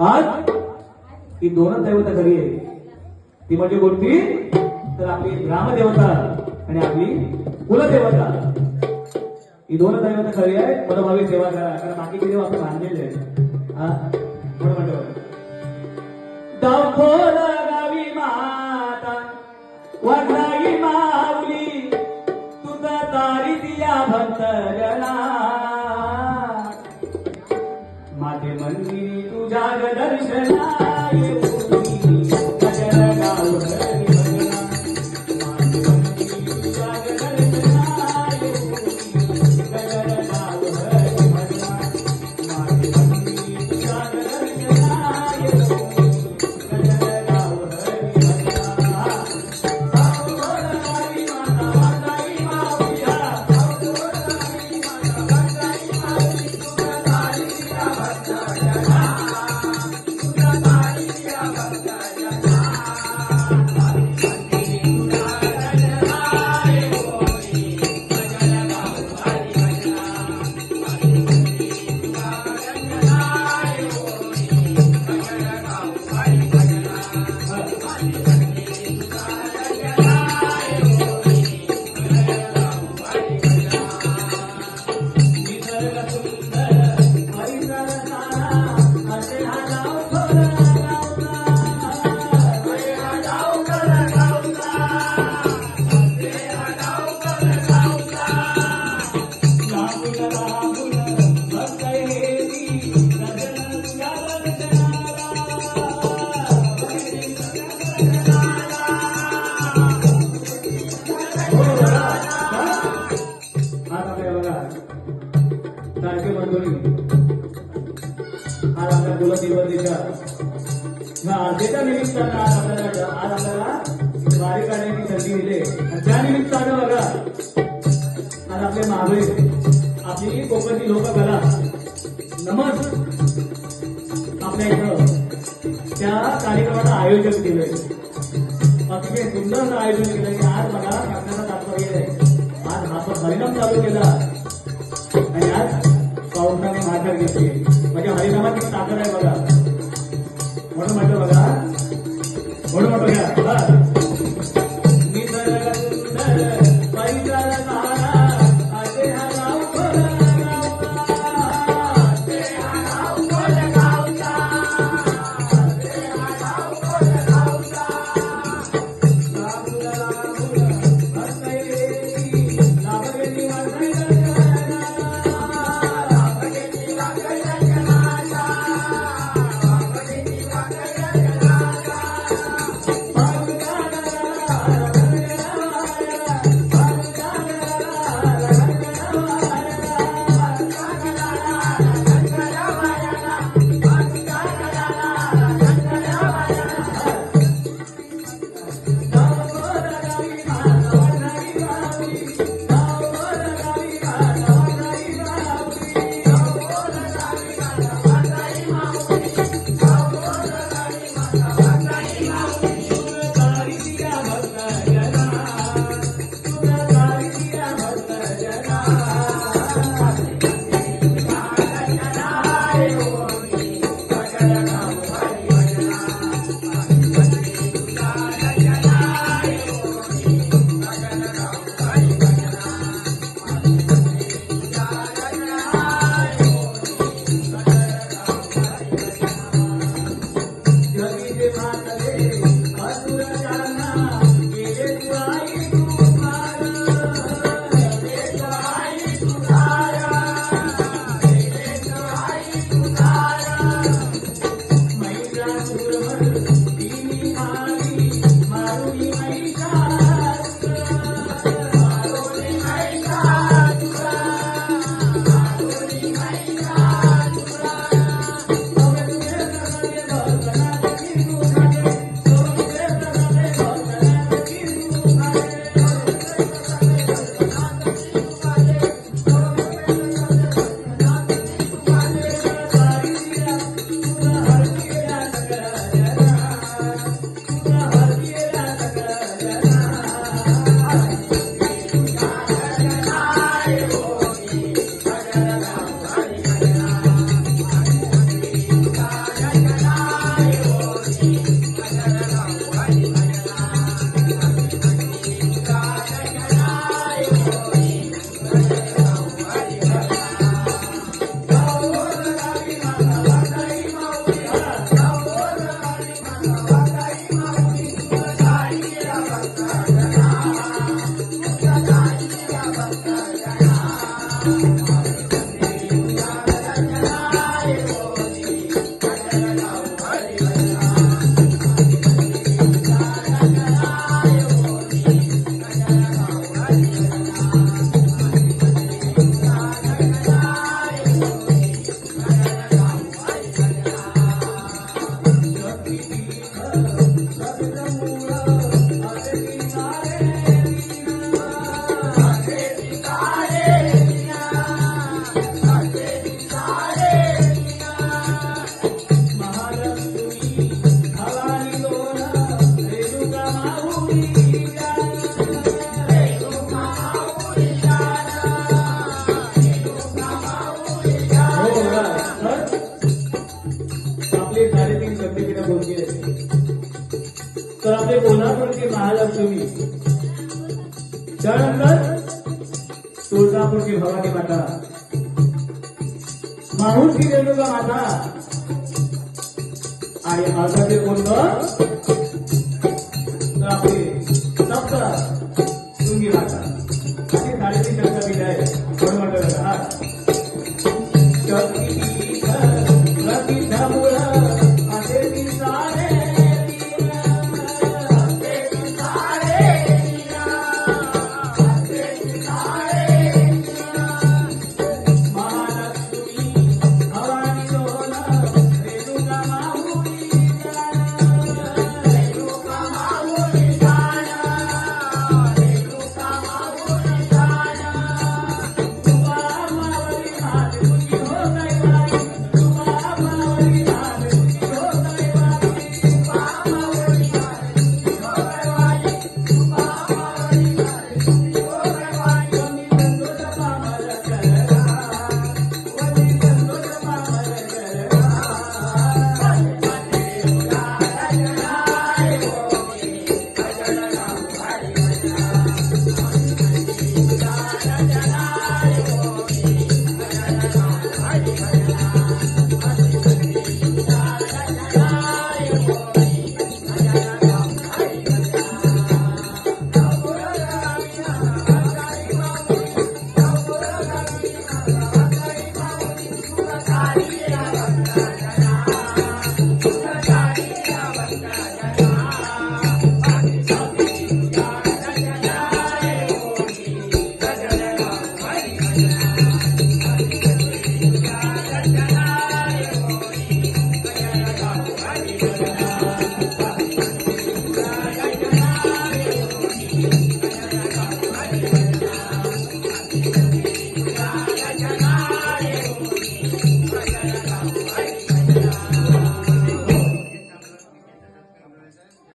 आज ती दोनच दैवता घरी आहे ती म्हणजे कोणती? तर आपली ग्रामदेवता आणि आपली कुलदेवता. ही दोन दैवता खरी आहे मनोभावी सेवा करा. कारण बाकी देव आपण बांधलेले आहेत? हा? म्हणतो दाखोल गावी माता वडलाई माऊली. तुझा तारी दिया भंतर sabe o que faz. आणि आपले महाबळी आपली कोकणी लोककला नमस आपल्या इथं त्या कार्यक्रमाचं आयोजन केलंय. अतिशय सुंदर आयोजन केलं की आज मला सांगण्याचा तात्पर्य आहे. आज हा हरिनाम चालू केला. आणि आज पावसाने माघार घेतली म्हणजे हरिनामाची ताकद आहे बघा. माझा माहून की रेणुका माझा आणि माझा ते कोणतं आपले सप्ता तुंगी माझा अशी साडेतीन शब्द आहे म्हणून म्हटलं जातं